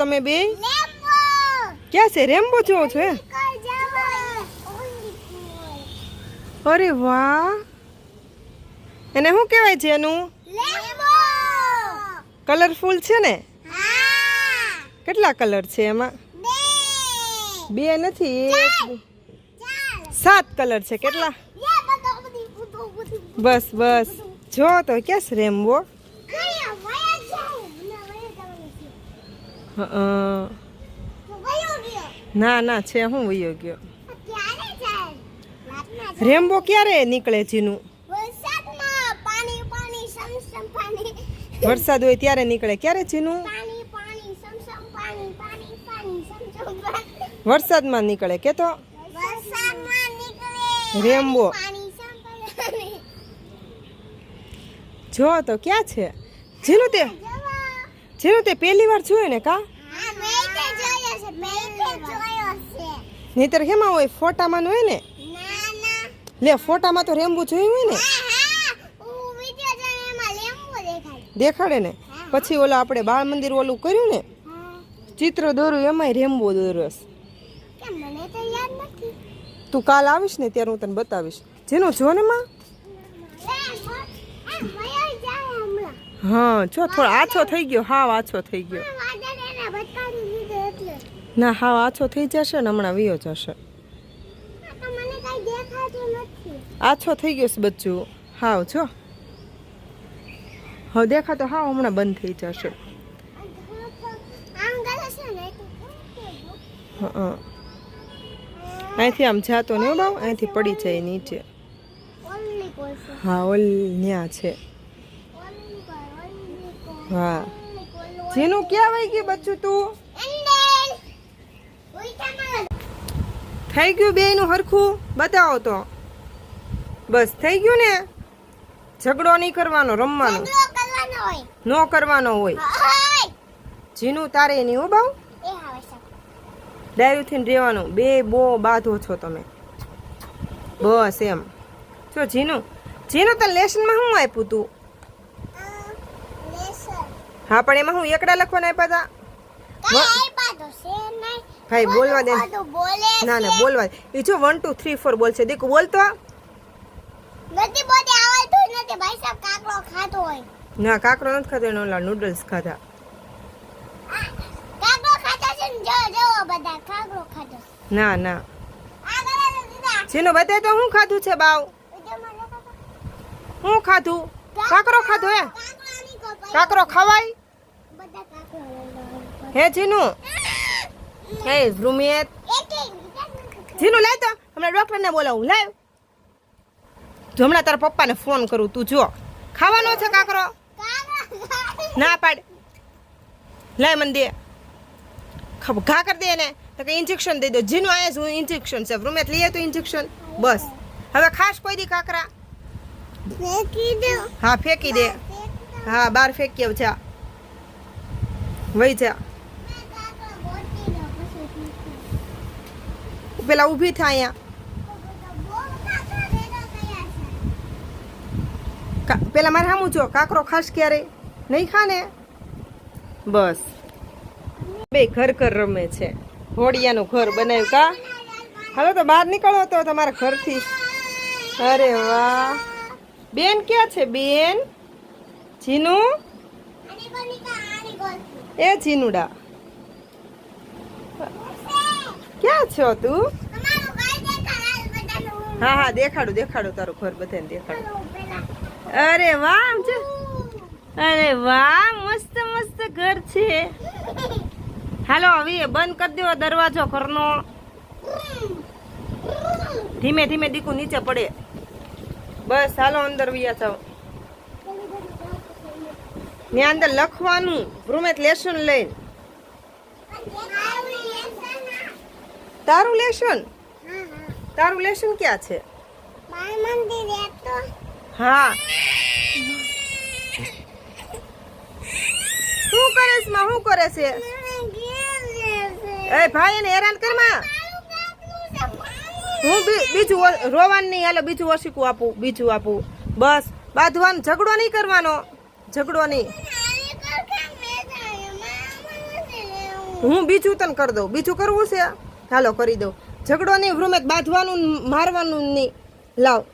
તમે બે? ક્યાં છે? રેમ્બો જોવો છો અરે વાહ! એને શું કહેવાય છે એનું? કલરફુલ છે ને? કેટલા કલર છે એમાં? બે. નથી સાત કલર છે. કેટલા? બસ બસ. જો તો ક્યાં છે રેમ્બો હં. ના ના છે હું વયો ગયો. રેમ્બો ક્યારે નીકળે જીનું? વરસાદ હોય ત્યારે નીકળે. ક્યારે જીનું? વરસાદમાં નીકળે. કે તો? રેમ્બો. જો તો ક્યાં છે? જીનું તે જીનું તે પહેલી વાર જોયું ને કા? નહીતર કેમાં હોય ફોટામાં હોય ને? લે ફોટામાં તો રેમવું જોયું હોય ને? દેખાડે. ને? પછી ઓલા આપણે બાળ મંદિર ઓલું કર્યું ને? ચિત્ર દોર્યું એમાંય રેમ્બો મને તો કાલ આવીશ ને ત્યારે હું તને બતાવીશ. જેનું જો ને માં? હા જો થોડો આછો થઈ ગયો હા આછો થઈ ગયો. ના હાવ આછો થઈ જશે ને હમણાં વિયો જશે. આછો થઈ ગયો છે બચ્ચું. હાવ છો હવે દેખાતો હાવ હમણાં બંધ થઈ જશે. હં. અહીંથી આમ જાતો ને બાવ અહીંથી પડી જાય નીચે. હા ઓલ ન્યા છે. હા. જેનું ક્યાં વહી ગયું બચ્ચું તું? થઈ ગયું બેયનું હરખું? બતાવો તો. બસ થઈ ગયું ને? ઝઘડો નહીં કરવાનો રમવાનો. ન કરવાનો હોય. જીનું તારે નહીં હો બાવ એ થઈને રહેવાનું. બે બો બાંધો છો તમે. બસ એમ. જો જીનું. જીનું તને લેસનમાં શું આપ્યું તું? હા પણ એમાં હું એકડા લખવાના આપ્યા હતા ભાઈ બોલવા દે. ના ના બોલવા એ જો વન ટુ થ્રી ફોર બોલશે. દીકુ બોલતો નથી બોલતી આવડતું નથી. ભાઈ સાહેબ કાકડો ખાતો હોય. ના કાકરો નથી ખાતો એનો ઓલા નૂડલ્સ ખાધા. કાકડો ખાતો છે ને જો જો બધા કાકડો ખાતો ના જેનો બતાય તો શું ખાધું છે બાવ? હું ખાધું? કાકરો ખાધો હે. કાકરો ખવાય? બધા. હે જીનું? હે, રૂમિયત. જીનું, લાય તો. હમણાં ડૉક્ટરને બોલાવું. લાવ હમણાં તારા પપ્પાને ફોન કરું. તું જો. ખાવાનો છે કાકરો? ના પાડ. લાય મને દે. ઘા કરી દે ને તો કે ઇન્જેક્શન દઈ દો. જીનું આયા હું ઇન્જેક્શન છે. રૂમિયત લઈએ તો ઇન્જેક્શન બસ. હવે ખાસ કોઈ દી કાકરા. હા, ફેંકી દે. હા બાર ફેંકી છે. વહી જા મેં કાકડો ગોતી લો, પછી ફેંકી. પેલા ઊભી થાય અહીંયા. પેલા મારે સામું જો કાકરો ખાસ ક્યારે? નહીં ખા ને બસ. બે ઘર ઘર રમે છે. હોડિયાનું ઘર બનાવ્યું કા? હાલો તો બહાર નીકળો તો તમારા ઘરથી. અરે વાહ. બેન ક્યાં છે બેન? જીનું. એ જીનુડા. ક્યાં છો તું. હા હા દેખાડું દેખાડું તારું ઘર બધાને દેખાડું. અરે વાહ આમ જો. અરે વાહ મસ્ત મસ્ત ઘર છે. હાલો હવે બંધ કરી દો દરવાજો ઘરનો. ધીમે ધીમે દીકુ નીચે પડે. બસ હાલો અંદર વિયા જાવ ત્યાં અંદર લખવાનું. રૂમેત લેસન લઈને. તારું લેસન તારું લેશન ક્યાં છે? હા. શું કરે છે માં? શું કરે છે એ ભાઈ એને હેરાન કરમાં હું બીજું રોવાનું નહીં હાલો બીજું ઓશીકું આપું બીજું આપું. બસ બાંધવાનું ઝઘડો નહીં કરવાનો. ઝઘડો નહીં. હું બીજું તને કરી દઉં. બીજું કરવું છે? હાલો કરી દઉં. ઝઘડો નહીં વૃમેત બાંધવાનું મારવાનું નહીં. લાવ.